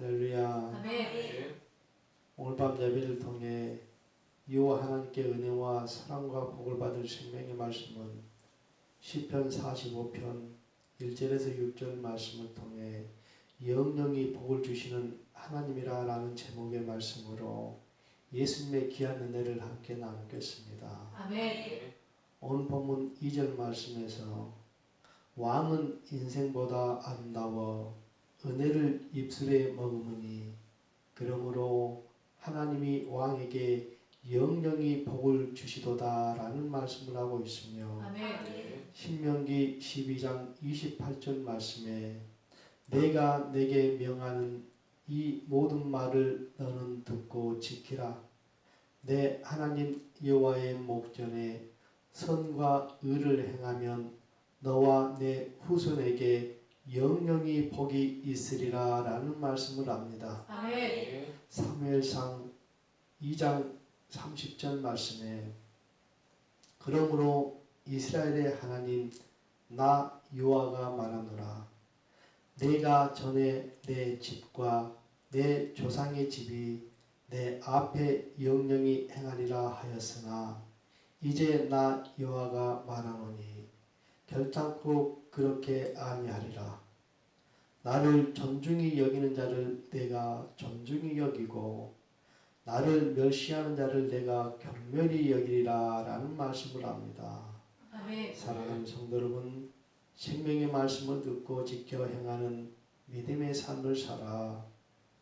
할렐루야. 오늘 밤 예배를 통해 이와 하나님께 은혜와 사랑과 복을 받을 생명의 말씀은 시편 45편 1절에서 6절 말씀을 통해 영영이 복을 주시는 하나님이라라는 제목의 말씀으로 예수님의 귀한 은혜를 함께 나누겠습니다. 아멘. 오늘 본문 2절 말씀에서 왕은 인생보다 아름다워 은혜를 입술에 머금으니 그러므로 하나님이 왕에게 영영이 복을 주시도다라는 말씀을 하고 있으며 아멘. 신명기 12장 28절 말씀에 내가 내게 명하는 이 모든 말을 너는 듣고 지키라 내 하나님 여호와의 목전에 선과 의를 행하면 너와 내 후손에게 영영이 복이 있으리라 라는 말씀을 합니다. 아멘. 사무엘상 2장 30절 말씀에 그러므로 이스라엘의 하나님 나 여호와가 말하노라 내가 전에 내 집과 내 조상의 집이 내 앞에 영영이 행하리라 하였으나 이제 나 여호와가 말하노니 결단코 그렇게 아니하리라 나를 존중히 여기는 자를 내가 존중히 여기고 나를 멸시하는 자를 내가 경멸히 여기리라 라는 말씀을 합니다. 아멘. 사랑하는 성도 여러분 생명의 말씀을 듣고 지켜 행하는 믿음의 삶을 살아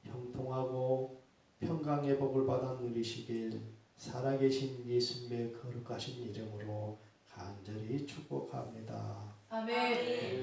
형통하고 평강의 복을 받아 누리시길 살아계신 예수님의 거룩하신 이름으로 간절히 축복합니다. 아멘.